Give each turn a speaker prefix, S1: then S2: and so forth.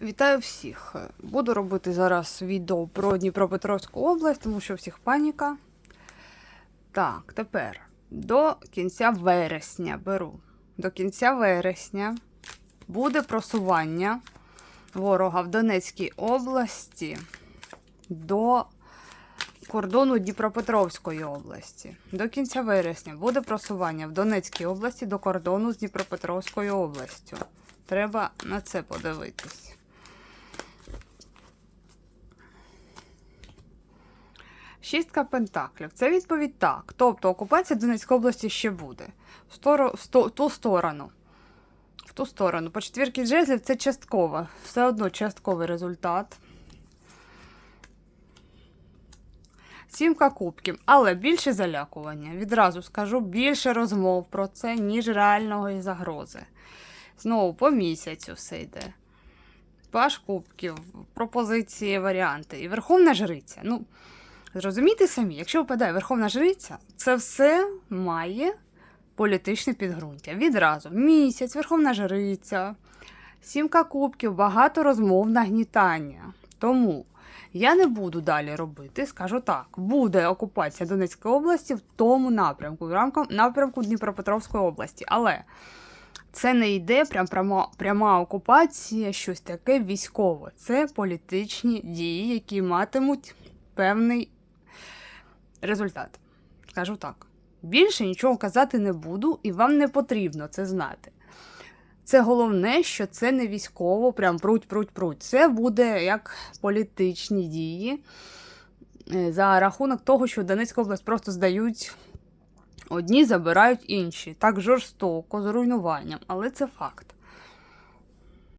S1: Вітаю всіх! Буду робити зараз відео про Дніпропетровську область, тому що всіх паніка. Так, тепер до кінця вересня беру. До кінця вересня буде просування ворога в Донецькій області до кордону Дніпропетровської області. До кінця вересня буде просування в Донецькій області до кордону з Дніпропетровською областю. Треба на це подивитись. Шістка пентаклів. Це відповідь так. Тобто окупація Донецької області ще буде. В, сторо, в сто- ту сторону. В ту сторону. По четвірки жезлів це частково. Все одно частковий результат. Сімка кубків, але більше залякування. Відразу скажу, більше розмов про це, ніж реальної загрози. Знову по місяцю все йде. Паш кубків, пропозиції, варіанти. І Верховна Жриця. Ну, зрозумійте самі, якщо випадає Верховна Жриця, це все має політичне підґрунтя. Відразу місяць, Верховна Жриця, сімка кубків, багато розмов нагнітання. Тому я не буду далі робити, скажу так: буде окупація Донецької області в тому напрямку, в рамках напрямку Дніпропетровської області. Але це не йде прям пряма, пряма окупація, щось таке військове. Це політичні дії, які матимуть певний результат. Скажу так. Більше нічого казати не буду, і вам не потрібно це знати. Це головне, що це не військово, прям пруть, пруть, пруть. Це буде як політичні дії е, за рахунок того, що Донецьку область просто здають одні, забирають інші. Так жорстоко, з руйнуванням, але це факт.